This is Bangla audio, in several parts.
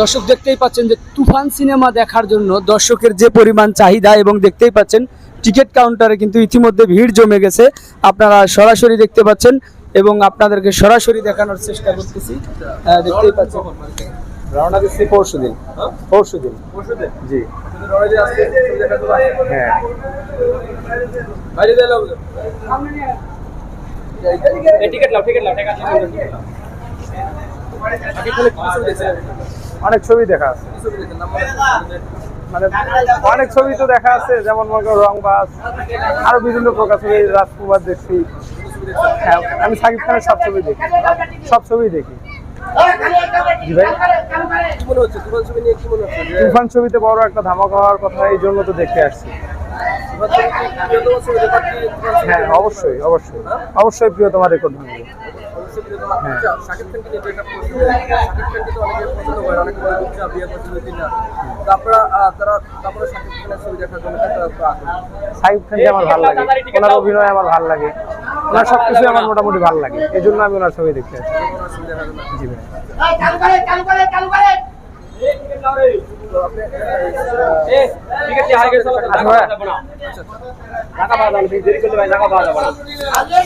দর্শক দেখতেই পাচ্ছেন যে তুফান সিনেমা দেখার জন্য দর্শকের যে পরিমাণ চাহিদা এবং দেখতেই পাচ্ছেন টিকিট কাউন্টারে কিন্তু ইতিমধ্যে ভিড় জমে গেছে। আপনারা সরাসরি দেখতে পাচ্ছেন এবং আপনাদেরকে সরাসরি দেখানোর চেষ্টা করতেছি। দেখতেই পাচ্ছেন। রওনা দিচ্ছি পরশু দিন। পরশু দিন। জি। হ্যাঁ। টিকিট লাও টিকিট লাও অনেক ছবি দেখা আছে। মানে অনেক ছবি তো দেখা আছে যেমন মনে করো রংবাজ আরও বিভিন্ন প্রকার ছবি রাজকুমার দেখছি। হ্যাঁ আমি সাকিব খানের সব ছবি দেখি। সব ছবি দেখি। তুফান ছবিতে বড় একটা ধামাকা হওয়ার কথা এই জন্য তো দেখে আসছি। হ্যাঁ অবশ্যই অবশ্যই। অবশ্যই প্রিয়তমা রেকর্ড ভাঙবে। হ্যাঁ। খানকে আমার ভালো লাগে। ওনার অভিনয় আমার ভালো লাগে। ওনার সবকিছু আমার মোটামুটি ভালো লাগে। এই জন্য আমি ওনার ছবি দেখতে আসছি জি ভাই আচ্ছা ভাই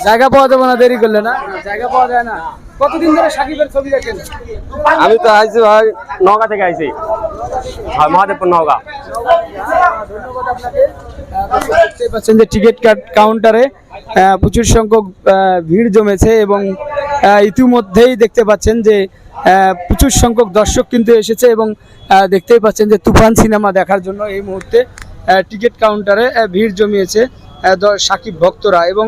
জায়গা পাওয়া যাবে না দেরি করলে না। জায়গা পাওয়া যায় না। কতদিন ধরে সাকিবের ছবি দেখেন? আমি তো আইছি ভাই নগা থেকে আইছি। মহাদেবপুর নগা দেখতেই পাচ্ছেন যে টিকিট কাউন্টারে প্রচুর সংখ্যক ভিড় জমেছে এবং ইতিমধ্যেই দেখতে পাচ্ছেন যে প্রচুর সংখ্যক দর্শক কিন্তু এসেছে এবং দেখতেই পাচ্ছেন যে তুফান সিনেমা দেখার জন্য এই মুহূর্তে টিকিট কাউন্টারে ভিড় জমিয়েছে সাকিব ভক্তরা এবং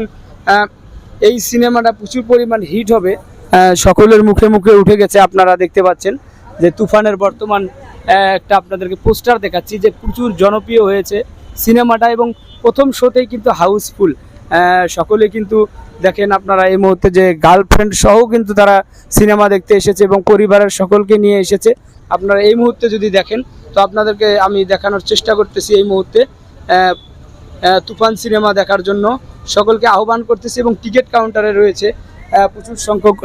এই সিনেমাটা প্রচুর পরিমাণ হিট হবে সকলের মুখে মুখে উঠে গেছে আপনারা দেখতে পাচ্ছেন যে তুফানের বর্তমান একটা আপনাদেরকে পোস্টার দেখাচ্ছি যে প্রচুর জনপ্রিয় হয়েছে সিনেমাটা এবং প্রথম শোতেই কিন্তু হাউসফুল সকলে কিন্তু দেখেন আপনারা এই মুহূর্তে যে গার্লফ্রেন্ড সহ কিন্তু তারা সিনেমা দেখতে এসেছে এবং পরিবারের সকলকে নিয়ে এসেছে। আপনারা এই মুহূর্তে যদি দেখেন, তো আপনাদেরকে আমি দেখানোর চেষ্টা করতেছি এই মুহূর্তে। তুফান সিনেমা দেখার জন্য সকলকে আহ্বান করতেছি এবং টিকিট কাউন্টারে রয়েছে। প্রচুর সংখ্যক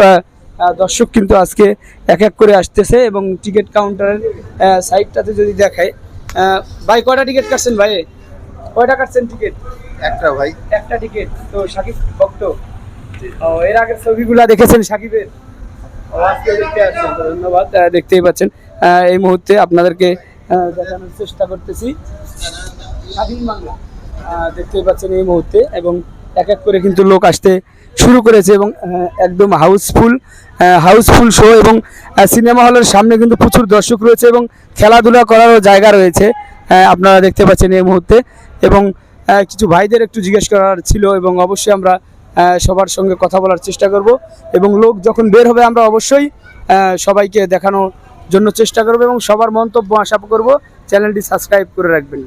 দর্শক কিন্তু আজকে এক এক করে আসতেছে এবং টিকিট কাউন্টারের সাইডটাতে যদি দেখায় ভাই, কয়টা টিকিট কাটছেন ভাই? কয়টা কাটছেন টিকিট একটা ভাই। একটা টিকিট। তো সাকিব ভক্ত। এর আগের ছবিগুলা দেখেছেন সাকিবের? ধন্যবাদ দেখতেই পাচ্ছেন। এই মুহূর্তে আপনাদেরকে দেখানোর চেষ্টা করতেছি। স্বাধীন বাংলা। দেখতেই পাচ্ছেন এই মুহূর্তে, এবং এক এক করে কিন্তু লোক আসতে শুরু করেছে এবং একদম house full house full show এবং সিনেমা হলের সামনে কিন্তু প্রচুর দর্শক রয়েছে এবং খেলাধুলা করারও জায়গা রয়েছে। আপনারা দেখতে পাচ্ছেন এই মুহূর্তে এবং কিছু ভাইদের একটু জিজ্ঞেস করার ছিল এবং অবশ্যই আমরা সবার সঙ্গে কথা বলার চেষ্টা করব এবং লোক যখন বের হবে আমরা অবশ্যই সবাইকে দেখানোর জন্য চেষ্টা করব এবং সবার মন্তব্য আশা করব। চ্যানেলটি সাবস্ক্রাইব করে রাখবেন।